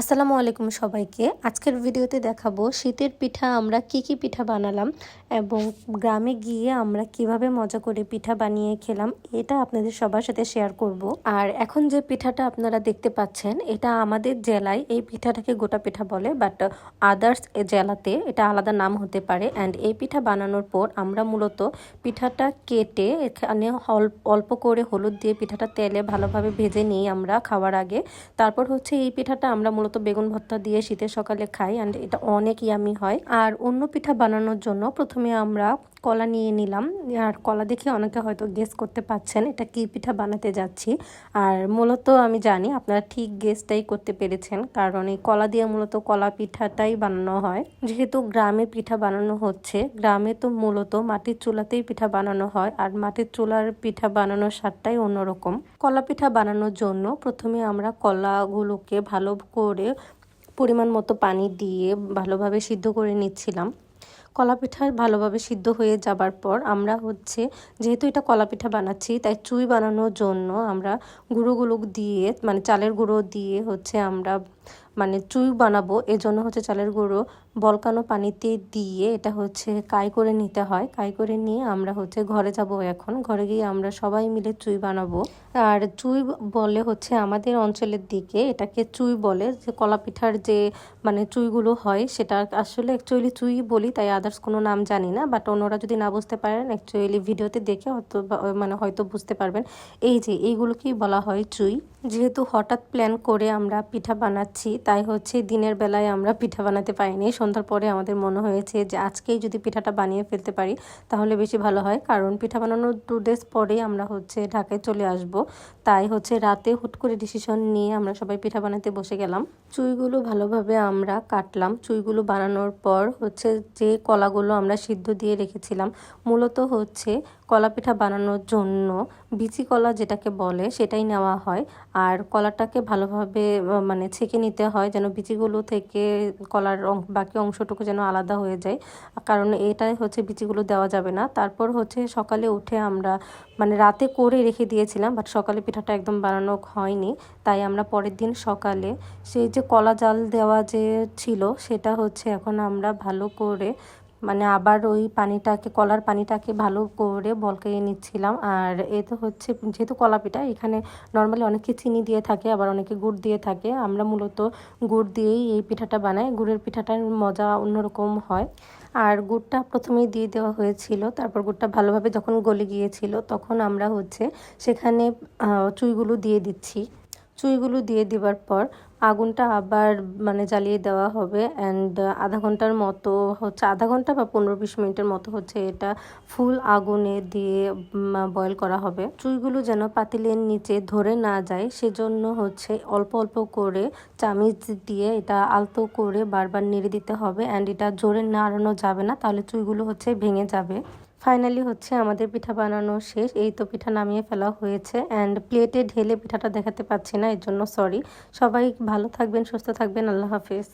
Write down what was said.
আসসালামু আলাইকুম সবাইকে। আজকের ভিডিওতে দেখাবো শীতের পিঠা আমরা কি কি পিঠা বানালাম এবং গ্রামে গিয়ে আমরা কীভাবে মজা করে পিঠা বানিয়ে খেলাম এটা আপনাদের সবার সাথে শেয়ার করব। আর এখন যে পিঠাটা আপনারা দেখতে পাচ্ছেন, এটা আমাদের জেলায় এই পিঠাটাকে গোটা পিঠা বলে বাট আদার্স জেলাতে এটা আলাদা নাম হতে পারে। অ্যান্ড এই পিঠা বানানোর পর আমরা মূলত পিঠাটা কেটে এখানে অল্প করে হলুদ দিয়ে পিঠাটা তেলে ভালোভাবে ভেজে নিই আমরা খাওয়ার আগে। তারপর হচ্ছে এই পিঠাটা আমরা মূলত বেগুন ভর্তা দিয়ে শীতের সকালে খাই অ্যান্ড এটা অনেক ইয়ামি হয়। আর অন্য পিঠা বানানোর জন্য প্রথমে আমরা কলা নিয়ে নিলাম। আর কলা দেখে অনেকে হয়তো গেস করতে পাচ্ছেন এটা কি পিঠা বানাতে যাচ্ছি। আর মূলত আমি জানি আপনারা ঠিক গেসটাই করতে পেরেছেন, কারণ এই কলা দিয়ে মূলত কলা পিঠাটাই বানানো হয়। যেহেতু গ্রামে পিঠা বানানো হচ্ছে, গ্রামে তো মূলত মাটির চুলাতেই পিঠা বানানো হয়, আর মাটির চুলার পিঠা বানানোর স্বাদটাই অন্যরকম। কলা পিঠা বানানোর জন্য প্রথমে আমরা কলাগুলোকে ভালো করে পরিমাণ মতো পানি দিয়ে ভালোভাবে সিদ্ধ করে নিচ্ছিলাম। কলা পিঠা ভালোভাবে সিদ্ধ হয়ে যাবার পর আমরা হচ্ছে, যেহেতু এটা কলা পিঠা বানাচ্ছি, তাই চুই বানানোর জন্য আমরা গুঁড়োগুলো দিয়ে মানে চালের গুঁড়ো দিয়ে হচ্ছে আমরা মানে চুই বানাবো, এজন্য হচ্ছে চালের গুঁড়ো, বলকানো পানিতে দিয়ে এটা হচ্ছে কাই করে নিতে হয়। কাই করে নিয়ে আমরা হচ্ছে ঘরে যাব এখন। ঘরে গিয়ে আমরা সবাই মিলে চুই বানাবো। আর চুই বলে হচ্ছে আমাদের অঞ্চলের দিকে এটাকে চুই বলে, যে কলা পিঠার যে মানে চুইগুলো হয়, সেটা আসলে অ্যাকচুয়ালি চুই বলি, তাই আদার্স কোনো নাম জানি না বাট অন্যরা যদি না বুঝতে পারেন অ্যাকচুয়ালি ভিডিওতে দেখে হয়তো মানে হয়তো বুঝতে পারবেন। এই যে, এইগুলোকেই বলা হয় চুই। যেহেতু হঠাৎ প্ল্যান করে আমরা পিঠা বানাচ্ছি তাই হচ্ছে দিনের বেলায় আমরা পিঠা বানাতে পারিনি। সন্ধ্যার পরে আমাদের মনে হয়েছে যে আজকেই যদি পিঠাটা বানিয়ে ফেলতে পারি, তাহলে বেশি ভালো হয়। কারণ পিঠা বানানোর টু ডেজ পরেই আমরা হচ্ছে ঢাকায় চলে আসব। তাই হচ্ছে রাতে হুট করে ডিসিশন নিয়ে আমরা সবাই পিঠা বানাতে বসে গেলাম। চুইগুলো ভালোভাবে আমরা কাটলাম। চুইগুলো বানানোর পর হচ্ছে যে কলাগুলো আমরা সিদ্ধ দিয়ে রেখেছিলাম, মূলত হচ্ছে কলা পিঠা বানানোর জন্য বিচি কলা যেটাকে বলে, সেটাই নেওয়া হয়। আর কলাটাকে ভালোভাবে মানে ছেঁকে নিতে হয় যেন বিচিগুলো থেকে কলার বাকি অংশটুকু যেন আলাদা হয়ে যায়। কারণ এটাই হচ্ছে বিচিগুলো দেওয়া যাবে না। তারপর হচ্ছে সকালে উঠে আমরা মানে রাতে করে রেখে দিয়েছিলাম, বাট সকালে পিঠাটা একদম বানানো হয়নি। তাই আমরা পরের দিন সকালে সেই যে কলা জাল দেওয়া যে ছিল, সেটা হচ্ছে এখন আমরা ভালো করে মানে আবার ওই পানিটাকে, কলার পানিটাকে ভালো করে বলকাইয়ে নিচ্ছিলাম। আর এ তো হচ্ছে যেহেতু কলা পিঠা এখানে নর্মালি অনেকে চিনি দিয়ে থাকে, আবার অনেকে গুড় দিয়ে থাকে। আমরা মূলত গুড় দিয়েই এই পিঠাটা বানাই। গুড়ের পিঠাটার মজা অন্যরকম হয়। আর গুড়টা প্রথমেই দিয়ে দেওয়া হয়েছিল। তারপর গুড়টা ভালোভাবে যখন গলে গিয়েছিল, তখন আমরা হচ্ছে সেখানে চুইগুলো দিয়ে দিচ্ছি। চুইগুলো দিয়ে দেওয়ার পর আগুনটা আবার মানে জ্বালিয়ে দেওয়া হবে অ্যান্ড আধা ঘণ্টার মতো হচ্ছে, আধা ঘণ্টা বা পনেরো বিশ মিনিটের মতো হচ্ছে এটা ফুল আগুনে দিয়ে বয়েল করা হবে। চুইগুলো যেন পাতিলের নিচে ধরে না যায়, সেজন্য হচ্ছে অল্প অল্প করে চামিচ দিয়ে এটা আলতো করে বারবার নেড়ে দিতে হবে অ্যান্ড এটা জোরে নাড়ানো যাবে না, তাহলে চুইগুলো হচ্ছে ভেঙে যাবে। ফাইনালি হচ্ছে আমাদের পিঠা বানানো শেষ। এই তো পিঠা নামিয়ে ফেলা হয়েছে। অ্যান্ড প্লেটে ঢেলে পিঠাটা দেখাতে পাচ্ছি না, এর জন্য সরি সবাই ভালো থাকবেন, সুস্থ থাকবেন। আল্লাহ হাফিজ।